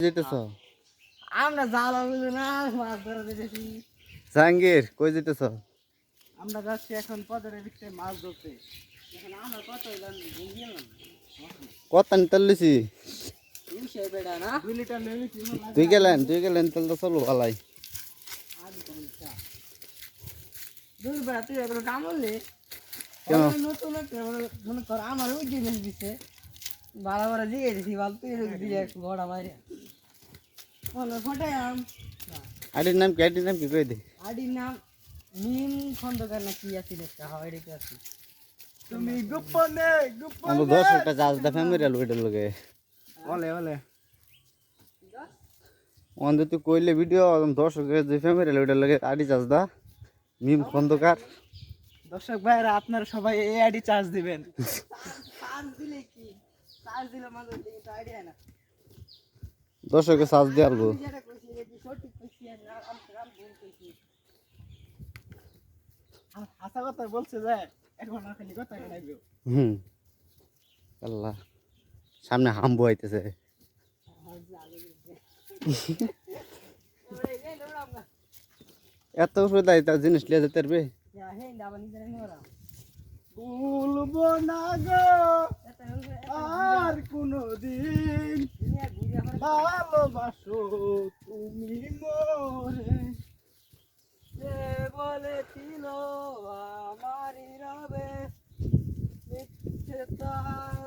যেতেছ? আমরা জাল বুঝি না মাছ ধরে জাহাঙ্গীর কই যেতেছ? আমরা যাচ্ছি এখন পদের দিকে মাছ ধরতে। এখন আমরা কত বেড়া তুই গেলেন তুই গেলেন তাহলে তো চলো ভালাই দুই বেড়া তুই এগুলো কামড়লি? কেন? নতুন একটা মনে- কর আমার ওই জিনিস দিছে। ভালো করে জিগে দিছি বল তুই দিয়ে বড় আম আইডির নাম কি আইডির নাম কি কই দে আডির নাম মিম খন্দকার না কি আছে একটা হয় রেখে আছে তুমি গোপনে গোপনে আমরা দশ একটা চার্জ দা ফ্যামিলি আলো এটা লগে ওলে ওলে অন্ধ তুই কইলে ভিডিও দশ যে ফ্যামিলি আলো এটা লগে আইডি চার্জ দা মিম খন্দকার দর্শক ভাইরা আপনারা সবাই এই আইডি চার্জ দিবেন। চার্জ দিলে কি? চার্জ দিলে মানুষ আইডিয়া না। দর্শকে সাজ দিয়ে আল্লাহ, সামনে হাম্বু আইতেছে। এত তার জিনিস লিয়ে যেতে পারবে? বলব না গো, আর কোনো দিন ভালোবাসো তুমি মোরে। সে বলেছিল আমারই রবে মিথ্যে তার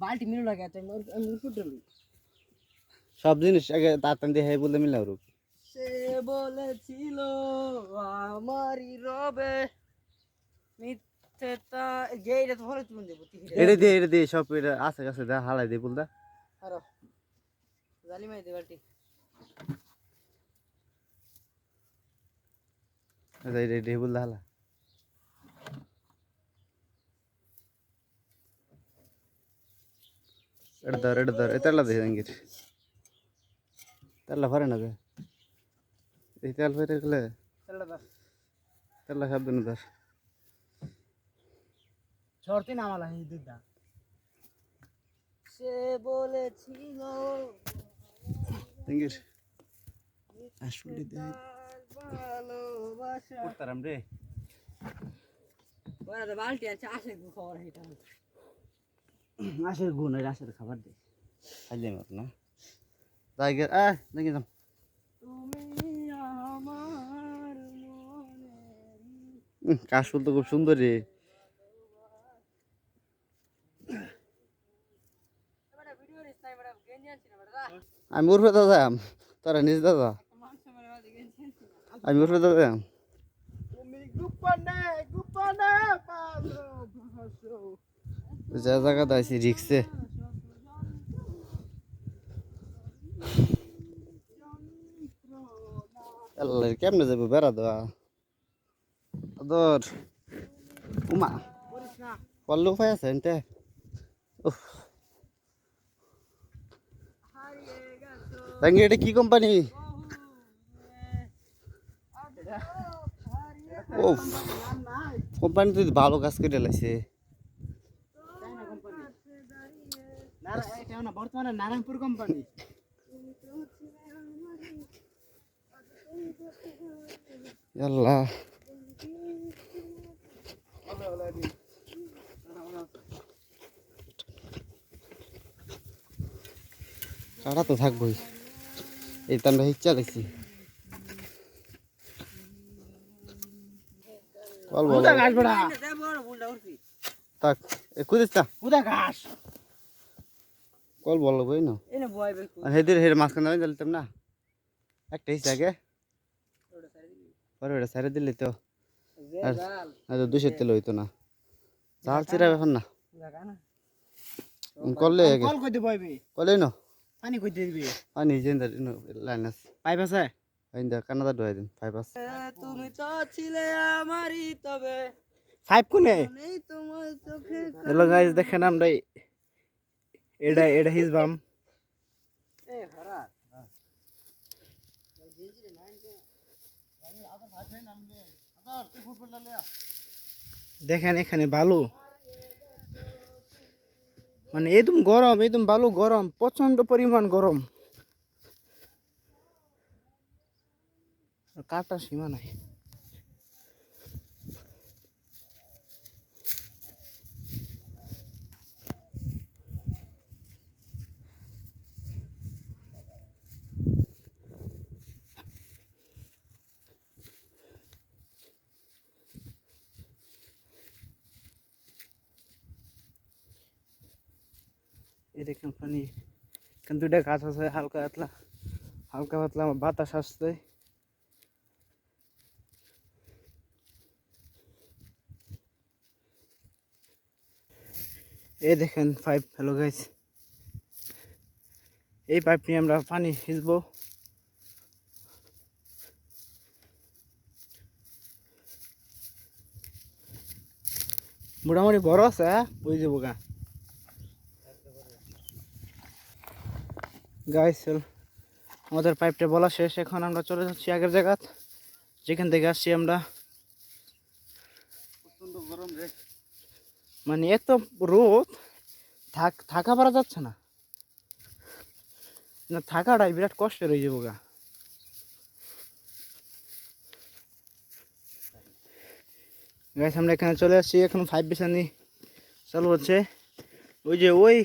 বালতি মিলু লাগে আমি আমি ফুটলি সব জিনিস আগে তাড়াতাড়ি দিয়ে হ্যাঁ বলতে মিলাম রূপ সে বলেছিল আমারই রবে মিথ্যে এটা দিয়ে এটা দিয়ে সব এটা আছে কাছে দা হালাই দিয়ে বলদা আরও। জালি মাই দে বালতি। এটা এটা দিয়ে বলদা হালা। এটা ধর এটা ধর এটা দিয়ে জাঙ্গির। তেলা ভরে না ছড়তে নামালা দুধটা সে বলেছিল আসলে দে ভালোবাসা করতারাম রে। বালতি আছে আসে খবর এটা আসের গুণ এটা আসের খাবার দে। খাইলে মত না? যাই গে আ দেখি যাম। তুমি আমার কাশফুল তো খুব সুন্দর রে এবারে ভিডিও রিস নাই বড় গেঞ্জি আনছি না বড় আমি উর্ফে দাদাম তোরা নিজ দাদা আমি উর্ফে ভালোবাসো যা জায়গা দাইছি রিক্সে। আল্লাহ কেমনে যাব? বেড়া দেওয়া। আদর। উমা। পল্লু উপায় আছে এনতে উফ। গেছো এটা কি কোম্পানি ও কোম্পানি তো ভালো কাজ করে লাইছে। বর্তমানে নারায়ণপুর কোম্পানি আল্লাহ। কাটা তো থাকবোই। এই তান্ডা হিচ্ছা খুঁজিস না কুদা ঘাস কল বল বই না এনে বয় বেকু আর হেদের হের মাঝখানে দাঁড়িয়ে দিতাম না। একটা হিসা আগে। পরে ওটা সাইডে দিলে তো। আর- জাল হয়তো দুশো তেল হইতো না। জাল চিরা ব্যাপার না। করলে কল কইতে বইবি কলে ন পানি কইতে দিবি। পানি জেন্দার লাইন আছে। পাইপ আছে? আইন্দা কানাডা ডুয়াই দিন ফাইভ আছে। তুমি তো ছিলে আমারই তবে। ফাইভ কোনে? নেই তোমার চোখে হ্যালো গাইস দেখেন আমরা এটা এটা হিজ বাম। এ হরা। দেখেন এখানে বালু। মানে একদম গরম একদম ভালো গরম প্রচণ্ড পরিমাণ গরম। কাটা সীমা নাই। এই দেখেন পানি এখান দুইটা গাছ আছে, হালকা পাতলা হালকা পাতলা বাতাস আসছে। এই দেখেন পাইপ, হ্যালো গাইস এই পাইপ নিয়ে আমরা পানি হিচবো মোটামুটি বড় আছে হ্যাঁ? ওই যাব গা। গাইস আমাদের পাইপটা বলা শেষ। এখন আমরা চলে যাচ্ছি আগের জায়গা যেখান থেকে আসছি আমরা। গরম রে। মানে এত রোদ। থাক থাকা পারা যাচ্ছে না। না থাকাটাই বিরাট কষ্টের হয়ে যাব গা। গাইস আমরা এখানে চলে আসছি। এখন ফাইভ বিছানি চালু হচ্ছে। ওই যে ওই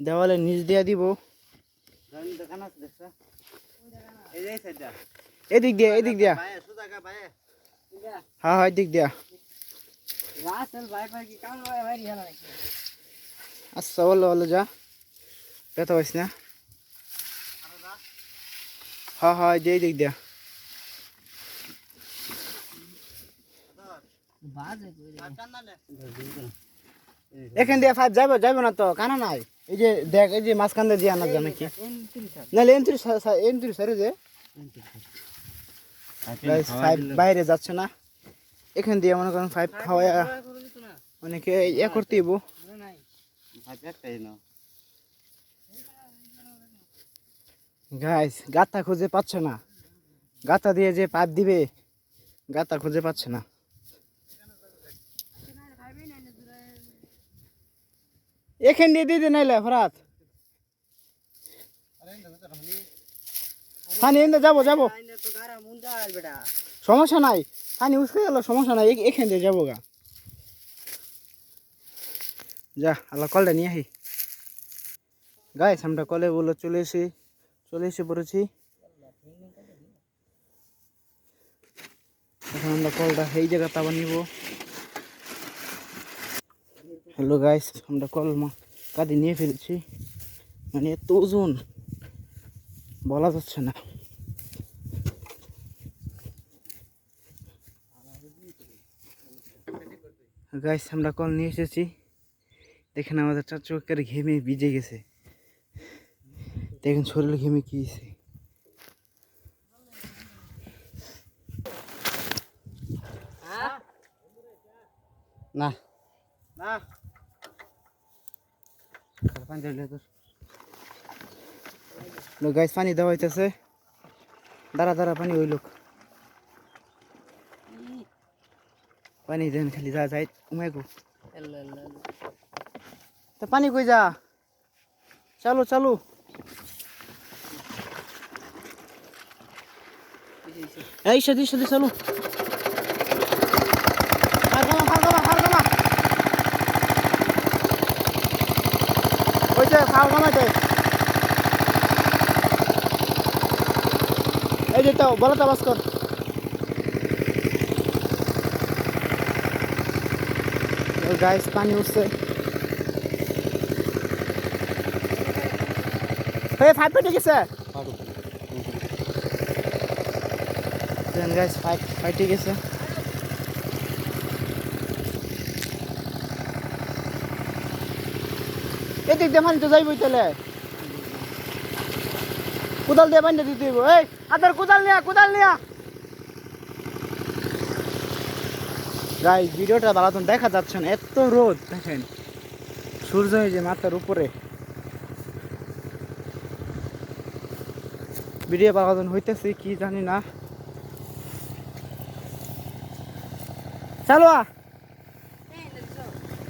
দেওয়ালে নিচ দিয়ে দিব। দেখান আছে দেখছা? এই যে সাইডটা এদিক দিয়া এদিক দিয়া। হ্যাঁ হ্যাঁ এদিক দিয়া। আচ্ছা বলো বলো যা। ব্যথা পাইস না। হ্যাঁ হ্যাঁ এই যে এই দিক দিয়া এখান দিয়ে ফাইভ যাইব যাইব না তো কানা নাই। এই যে দেখ, এই যে মাঝখান দিয়ে দিয়ে আনা যায় নাকি নাহলে এন্ট্রি এন্ট্রি সারি যে ফাইভ বাইরে যাচ্ছে না। এখান দিয়ে মনে করেন ফাইভ খাওয়া অনেকে ইয়ে করতে ভাই গাইস গাতা খুঁজে পাচ্ছে না। গাতা দিয়ে যে পাইপ দিবে গাতা খুঁজে পাচ্ছে না। এখান দিয়ে দিয়ে নাইলে, ফরাত। পানি এনে যাব যাব। সমস্যা নাই। পানি উঠে গেল, সমস্যা নাই এখান দিয়ে যাব গা। যা, আল্লাহ কলটা নিয়ে আহি। গাইস আমরা কলে বলে চলে এসে চলে এসে পড়েছি। এখন আমরা কলটা এই জায়গাতে আবার নিব। হ্যালো গাইস আমরা কল মা কাঁদি নিয়ে ফেলেছি। মানে এত ওজন। বলা যাচ্ছে না। গাইস আমরা কল নিয়ে এসেছি। দেখেন আমাদের চাচু একেবারে ঘেমে ভিজে গেছে। দেখেন শরীর ঘেমে কি না। না। পানি দিলে তো গাইস পানি দেওয়া হইতেছে। দাঁড়া দাঁড়া, পানি ওই লোক। পানি দেন খালি, যা যাই উমাই গো। তা পানি কই যা? চালু চালু। এই সাদি সাদি চালু হার গামা হার গামা হার গামা হার এই যে তো বলো তো বাস কর। গাইস পানি উঠছে। Hey, five পেটে গেছে। গাইস ফাইভ ফাইটে গেছে। এদিক দিয়ে পানি তো যাইবই তাহলে। কোদাল দিয়ে পানি দিতে হইব। এই আদার কোদাল নিয়া কোদাল নিয়া। গাই ভিডিওটা ভালো দেখা যাচ্ছে না এত রোদ দেখেন। সূর্য এই যে মাথার উপরে। ভিডিও বাগাদন হইতেছে কি জানি না। চালো আ।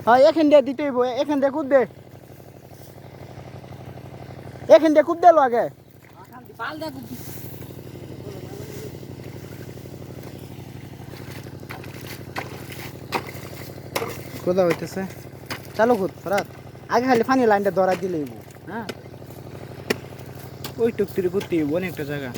হ্যাঁ এখান দিয়ে দিতে হইব এখান দিয়ে কুদ দে। এখান দিয়ে খুব দিল আগে কোথা কোথাও হইতেছে? চালু খুদ ফরাত আগে খালি ফানি লাইনটা ধরা দিলেই হ্যাঁ? ওই টুকটির ঘুরতে অনেকটা জায়গা।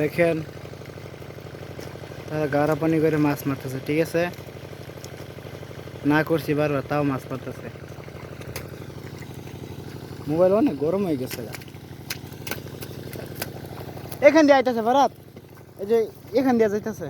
দেখেন। তারা গাড়া পানি করে মাছ মারতেছে, ঠিক আছে? না করছি বারবার, তাও মাছ মারতেছে। মোবাইল অনেক গরম হয়ে গেছে এখান দিয়ে আইতেছে ভারত? এই যে এখান দিয়ে যাইতেছে?